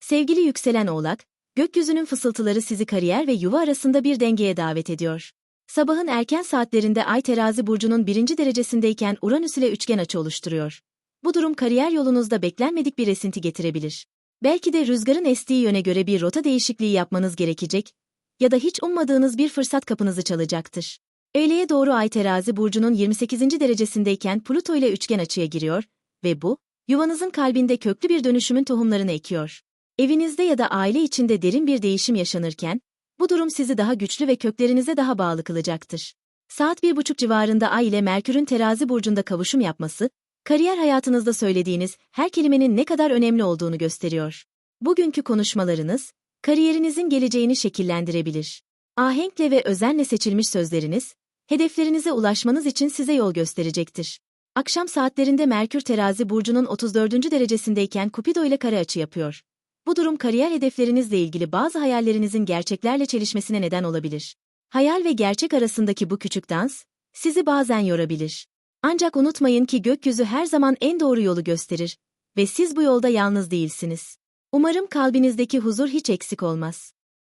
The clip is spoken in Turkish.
Sevgili yükselen oğlak, gökyüzünün fısıltıları sizi kariyer ve yuva arasında bir dengeye davet ediyor. Sabahın erken saatlerinde Ay terazi burcunun birinci derecesindeyken Uranüs ile üçgen açı oluşturuyor. Bu durum kariyer yolunuzda beklenmedik bir esinti getirebilir. Belki de rüzgarın estiği yöne göre bir rota değişikliği yapmanız gerekecek ya da hiç ummadığınız bir fırsat kapınızı çalacaktır. Öğleye doğru Ay terazi burcunun 28. derecesindeyken Plüto ile üçgen açıya giriyor ve bu, yuvanızın kalbinde köklü bir dönüşümün tohumlarını ekiyor. Evinizde ya da aile içinde derin bir değişim yaşanırken, bu durum sizi daha güçlü ve köklerinize daha bağlı kılacaktır. Saat bir buçuk civarında Ay ile Merkür'ün terazi burcunda kavuşum yapması, kariyer hayatınızda söylediğiniz her kelimenin ne kadar önemli olduğunu gösteriyor. Bugünkü konuşmalarınız, kariyerinizin geleceğini şekillendirebilir. Ahenkle ve özenle seçilmiş sözleriniz, hedeflerinize ulaşmanız için size yol gösterecektir. Akşam saatlerinde Merkür terazi burcunun 34. derecesindeyken Kupido ile kare açı yapıyor. Bu durum kariyer hedeflerinizle ilgili bazı hayallerinizin gerçeklerle çelişmesine neden olabilir. Hayal ve gerçek arasındaki bu küçük dans, sizi bazen yorabilir. Ancak unutmayın ki gökyüzü her zaman en doğru yolu gösterir ve siz bu yolda yalnız değilsiniz. Umarım kalbinizdeki huzur hiç eksik olmaz.